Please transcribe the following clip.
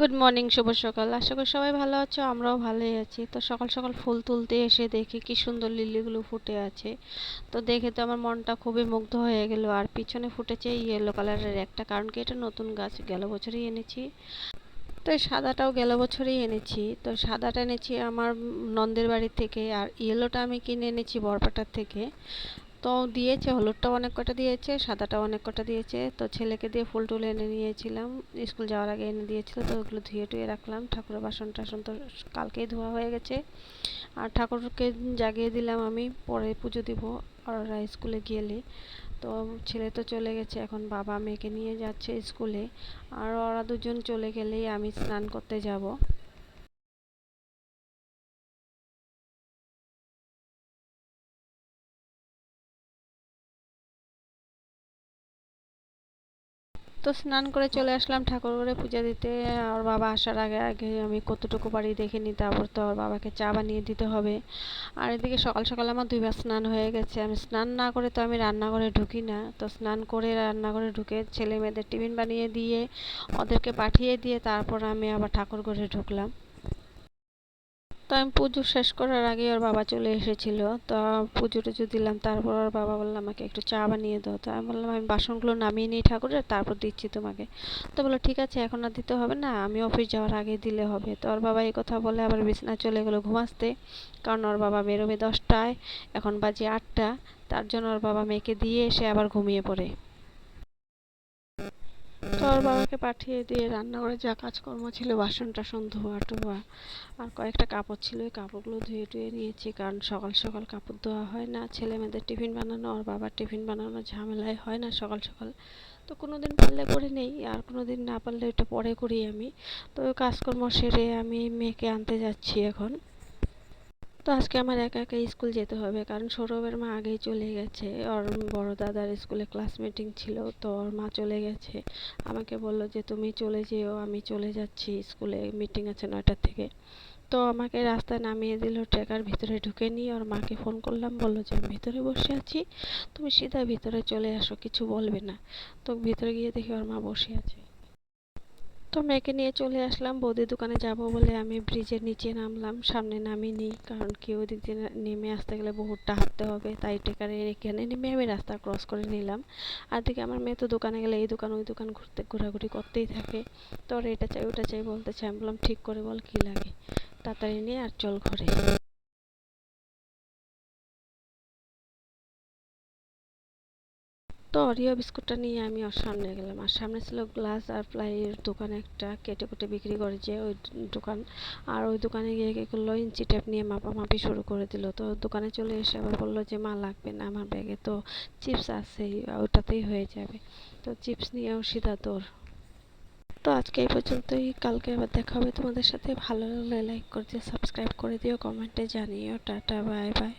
Good morning শুভ সকাল। আশা করি সবাই ভালো আছো, আমরাও ভালোই আছি। তো সকাল সকাল ফুল তুলতে এসে দেখি কি সুন্দর লিলিগুলো ফুটে আছে। তো দেখে তো আমার মনটা খুবই মুগ্ধ হয়ে গেল। আর পিছনে ফুটেছে ইয়েলো কালারের একটা, কারণ কি এটা নতুন গাছ, গেল বছরই এনেছি। তো এই সাদাটাও গেল বছরই এনেছি। তো সাদাটা এনেছি আমার নন্দের বাড়ি থেকে, আর ইয়েলোটা আমি কিনে এনেছি বরপাটার থেকে। তো দিয়েছে, হলুদটাও অনেক কটা দিয়েছে, সাদাটাও অনেক কটা দিয়েছে। তো ছেলেকে দিয়ে ফুল টুল এনে নিয়েছিলাম, স্কুল যাওয়ার আগে এনে দিয়েছিল, তো ওগুলো ধুয়ে টুয়ে রাখলাম। ঠাকুরের বাসন টাসন তো কালকেই ধোয়া হয়ে গেছে। আর ঠাকুরকে জাগিয়ে দিলাম আমি, পরে পুজো দিব, আর স্কুলে গেলে। তো ছেলে তো চলে গেছে, এখন বাবা মেয়েকে নিয়ে যাচ্ছে স্কুলে। আর ওরা দুজন চলে গেলেই আমি স্নান করতে যাব। তো স্নান করে চলে আসলাম ঠাকুর ঘরে পূজা দিতে। ওর বাবা আসার আগে আগে আমি কতটুকু পারি দেখে তারপর তো ওর বাবাকে চা বানিয়ে দিতে হবে। আর এদিকে সকাল সকাল আমার দুইবার স্নান হয়ে গেছে। আমি স্নান না করে তো আমি রান্নাঘরে ঢুকি না। তো স্নান করে রান্নাঘরে ঢুকে ছেলে মেয়েদের টিফিন বানিয়ে দিয়ে ওদেরকে পাঠিয়ে দিয়ে তারপর আমি আবার ঠাকুর ঘরে ঢুকলাম। তো আমি পুজো শেষ করার আগে ওর বাবা চলে এসেছিল। তো পুজো টুজো দিলাম, তারপর ওর বাবা বলল, আমাকে একটু চা বানিয়ে দাও। তো আমি বললাম, আমি বাসনগুলো নামিয়ে নিই ঠাকুরের, তারপর দিচ্ছি তোমাকে। তো বলল, ঠিক আছে, এখন আর দিতে হবে না, আমি অফিস যাওয়ার আগে দিলে হবে। তো ওর বাবা এই কথা বলে আবার বিছনা চলে গেলো ঘুমাসতে কারণ ওর বাবা বেরোবে দশটায়, এখন বাজে আটটা। তার জন্য ওর বাবা মেয়েকে দিয়ে এসে আবার ঘুমিয়ে পড়ে। ওর বাবাকে পাঠিয়ে দিয়ে রান্নাঘরে যা কাজকর্ম ছিল বাসন টাসন ধোয়া টোয়া। আর কয়েকটা কাপড় ছিল, ওই কাপড়গুলো ধুয়ে টুয়ে নিয়েছি, কারণ সকাল সকাল কাপড় ধোয়া হয় না। ছেলে মেয়েদের টিফিন বানানো আর বাবার টিফিন বানানো ঝামেলায় হয় না সকাল সকাল। তো কোনো দিন পারলে করে নেই, আর কোনো দিন না পারলে ওইটা পরে করি আমি। তো কাজকর্ম সেরে আমি মেয়েকে আনতে যাচ্ছি এখন। তো আজকে আমার একা একা স্কুল যেতে হবে। কারণ সৌরভের মা আগেই চলে গেছে। ওর বড় দাদার স্কুলে ক্লাস মিটিং ছিল, তো ওর মা চলে গেছে। আমাকে বলল যে, তুমি চলে যেও, আমি চলে যাচ্ছি স্কুলে মিটিং আছে নয়টার থেকে। তো আমাকে রাস্তায় নামিয়ে দিল, ট্রেকার ভিতরে ঢুকে নিয়ে ওর মাকে ফোন করলাম, বলল যে, আমি ভিতরে বসে আছি, তুমি সিধা ভিতরে চলে আসো, কিছু বলবে না। তো ভিতরে গিয়ে দেখি ওর মা বসে আছে। তো মেয়েকে নিয়ে চলে আসলাম। বৌদির দোকানে যাব বলে আমি ব্রিজের নিচে নামলাম, সামনে নামিনি কারণ কি ওই দিক দিয়ে নেমে আসতে গেলে বহুতটা হাঁটতে হবে, তাই টেকারে এখানে নেমে আমি রাস্তা ক্রস করে নিলাম। আর দিকে আমার মেয়ে তো দোকানে গেলে এই দোকান, ওই দোকান ঘুরতে, ঘোরাঘুরি করতেই থাকে। তো এটা চাই, ওটা চাই বলতে চাই আমি বললাম, ঠিক করে বল, কী লাগে? তাড়াতাড়ি নিয়ে আর চল ঘরে। তো অরিও বিস্কুটটা নিয়ে আমি ওর সামনে গেলাম। আর সামনে ছিল গ্লাস আর প্লাইয়ের দোকান একটা কেটে কুটে বিক্রি করে যে ওই দোকান। আর ওই দোকানে গিয়ে কী করল, ইঞ্চি টেপ নিয়ে মাপামাপি শুরু করে দিল। তো দোকানে চলে এসে আবার বলল যে, মা, লাগবে না আমার ব্যাগে তো চিপস আছেই, ওটাতেই হয়ে যাবে। তো চিপস নিয়েও সিধা দৌড়। তো আজকে এই পর্যন্তই। কালকে আবার দেখা হবে তোমাদের সাথে। ভালো লাগলে লাইক করে দিও সাবস্ক্রাইব করে দিও কমেন্টে জানিও। Tata bye bye